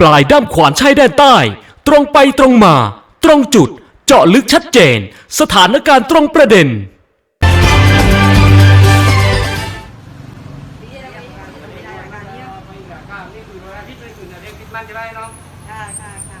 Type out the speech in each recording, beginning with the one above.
ปลายด้ามขวานใช้แดนใต้ ตรงไปตรงมา ตรงจุด เจาะลึกชัดเจน สถานการณ์ตรงประเด็นค่ะค่ะค่ะ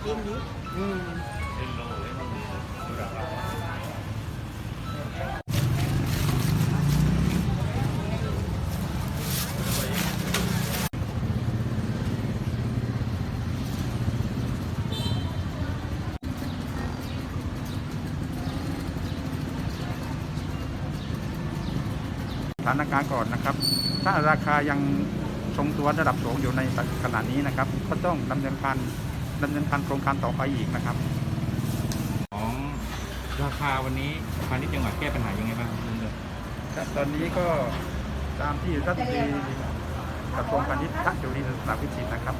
มันกระจัดเต็มสถานการณ์ก่อนนะครับ ถ้าราคายังทรงตัวระดับสูงอยู่ในขณะนี้นะครับ ก็ต้องดำเนินการ ดำเนินการโครงการต่อไปอีกนะครับ ของราคาวันนี้พาณิชย์จังหวัดแก้ปัญหายังไงบ้างครับคุณเดือครับตอนนี้ก็ตามที่รัฐมนตรีกระทรวงพาณิชย์พระจุลินทร์สาวิจิตรนะครับ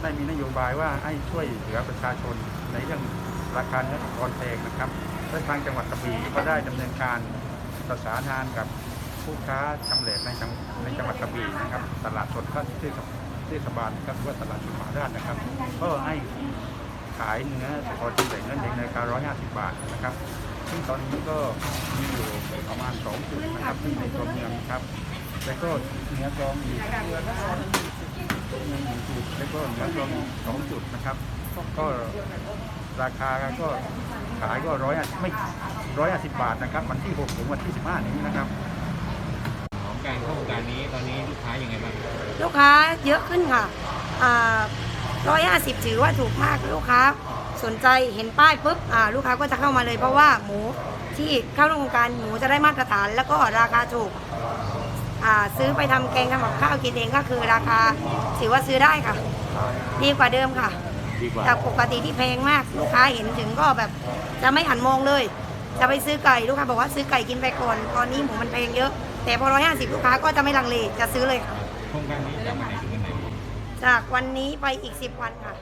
ได้มีนโยบายว่าให้ช่วยเหลือประชาชนในเรื่องราคาเนื้อสุกรแพงนะครับและทางจังหวัดกระบี่ก็ได้ดำเนินการประสานงานกับผู้ค้าจำเหลในจังในจังหวัดกระบี่นะครับ ตลาดสดก็ที่ เทศบาลครับว่าตลาดสุขาราชนะครับ ก็ให้ขายเนื้อสุกรจำเหลนั่นเองในราคา150 บาทนะครับ ซึ่งตอนนี้ก็มีอยู่ประมาณ2จุดนะครับที่ในตัวเมืองครับแล้วก็เนื้อกองอีกเนื้อกรองอีกจุดแล้วก็เนื้อกองอีสองจุดนะครับ ก็ราคาก็ขายก็ร้อยไม่ร้อยห้าสิบบาทนะครับ วันที่6ถึงวันที่15นี้นะครับ การเข้าโครงการนี้ตอนนี้ลูกค้ายังไงบ้างลูกค้าเยอะขึ้นค่ะร้อยห้าสิบถือว่าถูกมากลูกค้าสนใจเห็นป้ายปุ๊บอ่าลูกค้าก็จะเข้ามาเลย เพราะว่าหมูที่เข้าร่วมโครงการหมูจะได้มาตรฐาน แล้วก็ราคาถูกอ่าซื้อไปทำแกงทำกับข้าวกินเองก็คือราคาถือว่าซื้อได้ค่ะ ดีกว่าเดิมค่ะดีกว่าจากปกติที่แพงมากลูกค้าเห็นถึงก็แบบจะไม่หันมองเลย จะไปซื้อไก่ลูกค้าบอกว่าซื้อไก่กินไปก่อนตอนนี้หมูมันแพงเยอะ แต่พอร้อยห้าสิบลูกค้าก็จะไม่ลังเลจะซื้อเลยค่ะ โครงการนี้จากวันไหนถึงวันไหน จากวันนี้ไปอีก10วันค่ะ